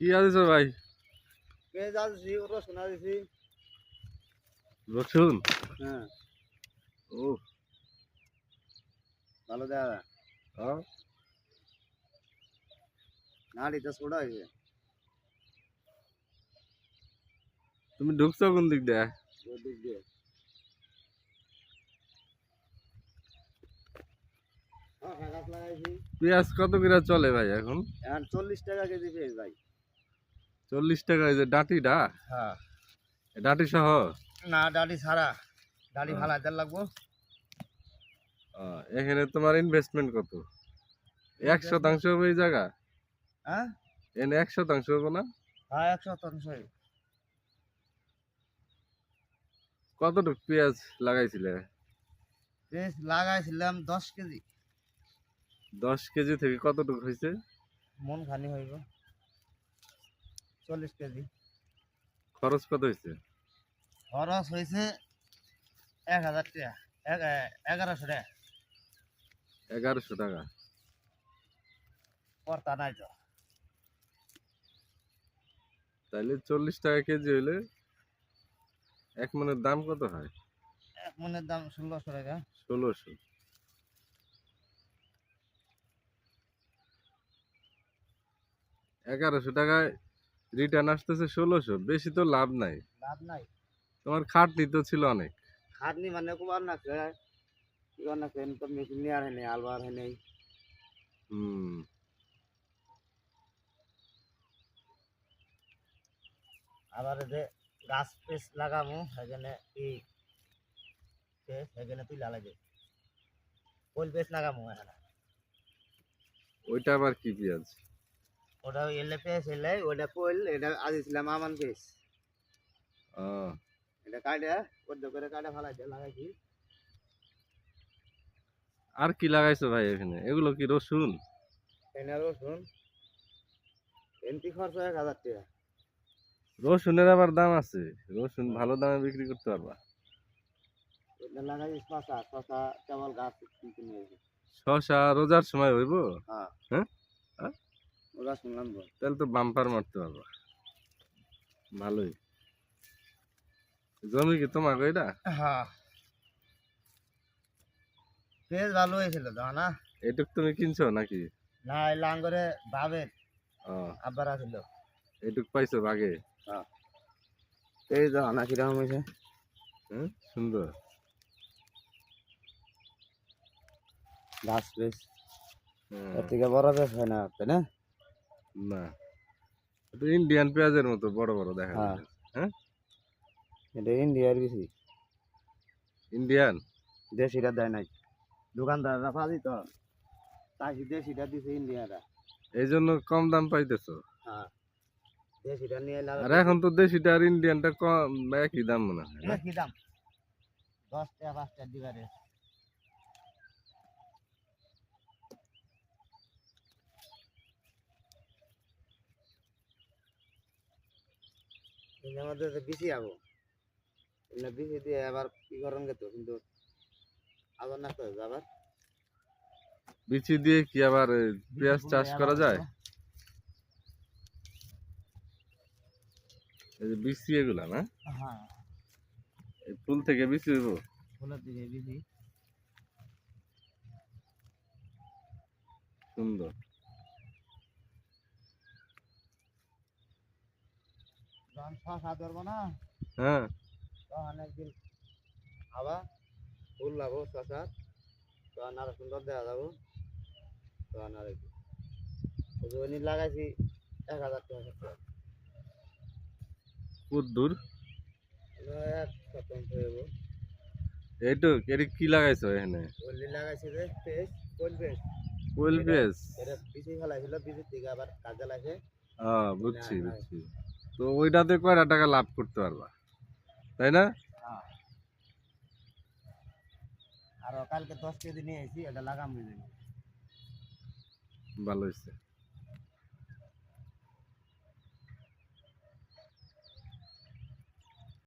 কি আছে ভাই? পেঁয়াজ আদিছি রসুন আদিছি। রসুন? হ্যাঁ। ও। ভালো যায়। হ্যাঁ? নাড়িটা ছোট হয়েছে তুমি ঢুকছো কোন দিক দিয়ে? দিক দিয়ে শশা গাছ লাগাইছি পেঁয়াজ কত করে চলে ভাই এখন? এখন চল্লিশ টাকা কেজি পেঁয়াজ ভাই। চল্লিশ টাকা এই যে ডাঁটিটা? হ্যাঁ। ডাঁটি সহ? না ডাটি ছাড়া। হ্যাঁ। ভালো হাজার লাগবো। এখানে তোমার ইনভেস্টমেন্ট কত? এক শতাংশ হবে এই জায়গা? হ্যাঁ? এনে এক শতাংশ হবে না? হ্যাঁ এক শতাংশ। কতটুকু পেঁয়াজ লাগাইছিলে? পেঁয়াজ লাগাইছিলাম দশ কেজি। দশ কেজি থেকে কতটুকু হয়েছে? মন খানি হইব। চল্লিশ কেজি। খরচ কত হয়েছে? খরচ হয়েছে এক হাজার টাকা। এগারোশো টাকা। এগারোশো টাকা। পড়তা নাই তো। তাইলে চল্লিশ টাকা কেজি হইলে এক মনের দাম কত হয়? এক মনের দাম ষোলোশো টাকা। ষোলোশো। এগারোশো টাকায় রিটার্ন আসতেছে ষোলোশো বেশি তো লাভ নাই। লাভ নাই। তোমার খাটনি তো ছিল অনেক। খাটনি মানে খুব না খেয়ে না খেয়ে তো মেশিন নিয়ে আর নেই আলবার হয় নেই। হুম। আবার যে গাছ পেস লাগামু সেখানে এই সেখানে তুই লাগে কোল পেস লাগামু এখানে। ওইটা আবার কি পেঁয়াজ? ওটা ওই এলে পেস এলে ওটা কোল এটা আজিছিলাম আমান পেস আহ, এটা কাটে পদ্ম করে কাটে ফেলাইতে লাগাইছি আর কি লাগাইছো ভাই এখানে? এগুলো কি রসুন? এনে রসুন। এমপি খরচ এক হাজার টাকা। রসুনের আবার দাম আছে। রসুন ভালো দামে বিক্রি করতে পারবা। শশা রোজার সময় হইব? হ্যাঁ হ্যাঁ? হ্যাঁ? ওরা শুনলাম তো তাহলে তো বাম্পার মারতে পারবা। ভালোই। জমি কি তোমাকে এটা? হ্যাঁ। বেশ ভালো হয়েছিল না? এটুক তুমি কিনছো নাকি? না এই লাঙ্গরে বাবের ও। আব্বার আছিল। এটুক পাইছো বাগে এই তো না কীরকম হয়েছে? হ্যাঁ সুন্দর। গাছ বেশ। হ্যাঁ, এর থেকে বড় বেশ হয় না তাই না? না। ইন্ডিয়ান পেঁয়াজের মতো বড় বড় দেখা হ্যাঁ। হ্যাঁ? এটা ইন্ডিয়ার বেশি। ইন্ডিয়ান দেশিটা দেয় নাই। দোকানদাররা পাবি তো। তাই দেশিটা দিছে ইন্ডিয়ারা এই জন্য কম দাম পাইতেছো? হ্যাঁ। দেশিটা নিয়ে আর এখন তো দেশিটা আর ইন্ডিয়ানটা কম একই দাম মনে হয়? কি দাম। দশ টাকা পাঁচ টাকা দিবারে। এর মধ্যে তো বেশি আবো এগুলো বেশি দিয়ে আবার কি করেন গেতো কিন্তু আবার না তো আবার। বিচি দিয়ে কি আবার পেঁয়াজ চাষ করা যায়? এই যে বিচি এগুলা না? হ্যাঁ। এই ফুল থেকে বিচি হইব? ফুলের সুন্দর। যখন ধরবো না? হ্যাঁ। ফুল লাগবো ছ তখন আরও সুন্দর দেখা যাব। তখন আর একটু ওই যে ওই লাগাইছি এক হাজার টাকা খরচ। খুব দূর? এক শতাংশ হইব। এইটুক এটি কি লাগাইছো এখানে? ওলি লাগাইছি কোল পেঁয়াজ এটা বিচি ফেলাইছিল বিচির থেকে আবার কাজে লাগছে। হ্যাঁ বুঝছি। বুঝছি। তো ওইটাতে কয়টা টাকা লাভ করতে পারবা? তাই না? আর কালকে দশ কেজি নিয়ে এসেছি এটা লাগাম ভালো হয়েছে